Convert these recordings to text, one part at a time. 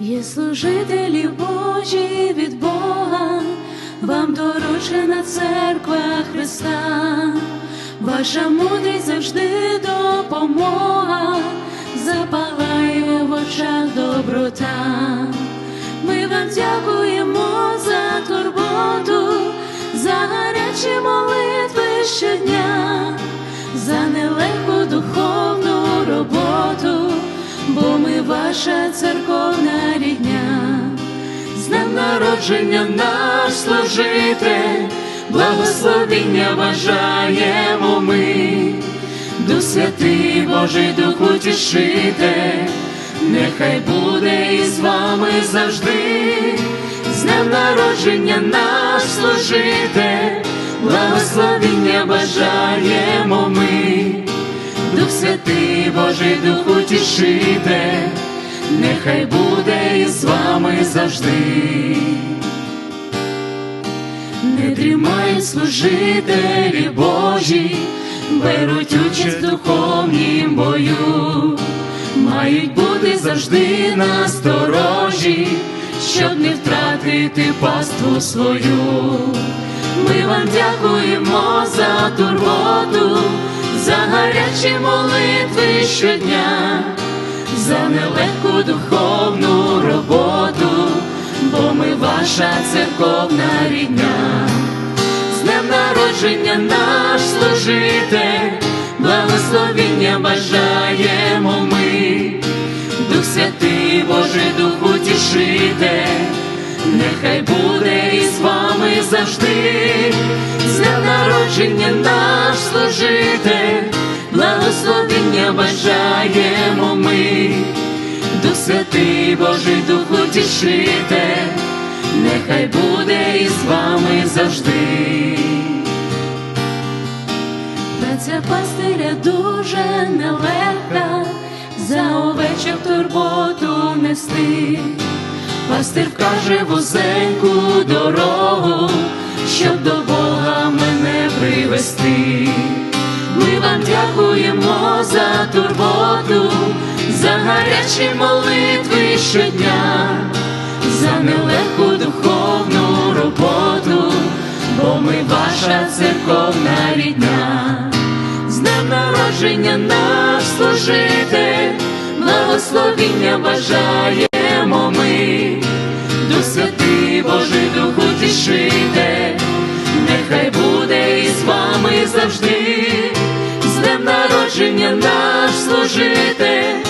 Є служителі Божі від Бога, вам доручена церква Христа, ваша мудрість завжди допомога, запалає в очах доброта. Ми вам дякуємо за турботу, за гарячі молитви щодня, за нелегку духовну роботу, бо ми ваша церковна рідня. З днем народження наш служитель, благословіння бажаємо ми, Дух Святий Божий Дух утішитель, нехай буде із вами завжди, з днем народження наш служитель, благословіння бажаємо ми, Дух Святий Божий Дух утішитель, нехай буде із вами завжди. Не дрімають служителі Божі, беруть участь в духовнім бою, мають бути завжди насторожі, щоб не втратити паству свою. Ми вам дякуємо за турботу, за гарячі молитви щодня, за нелегку духовну роботу, бо ми ваша церковна рідня. З днем народження наш служитель, благословіння бажаємо ми, Дух Святий Божий Дух утішитель, нехай буде із вами завжди, з днем народження наш служитель, благословіння бажаємо Святий Божий Дух утішитель, нехай буде із вами завжди. Праця пастиря дуже нелегка, за овечок турботу нести. Пастир вкаже вузеньку дорогу, щоб до Бога мене привести. Ми вам дякуємо за турботу, за гарячі молитви щодня, за нелегку духовну роботу, бо ми ваша церковна рідня. З днем народження наш служитель, благословіння бажаємо ми, Дух Святий Божий Дух утішитель, нехай буде із вами завжди, з днем народження наш служитель,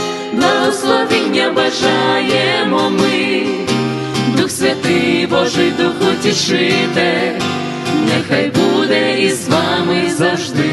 благословіння бажаємо ми, Дух Святий Божий Дух тішите, нехай буде із вами завжди.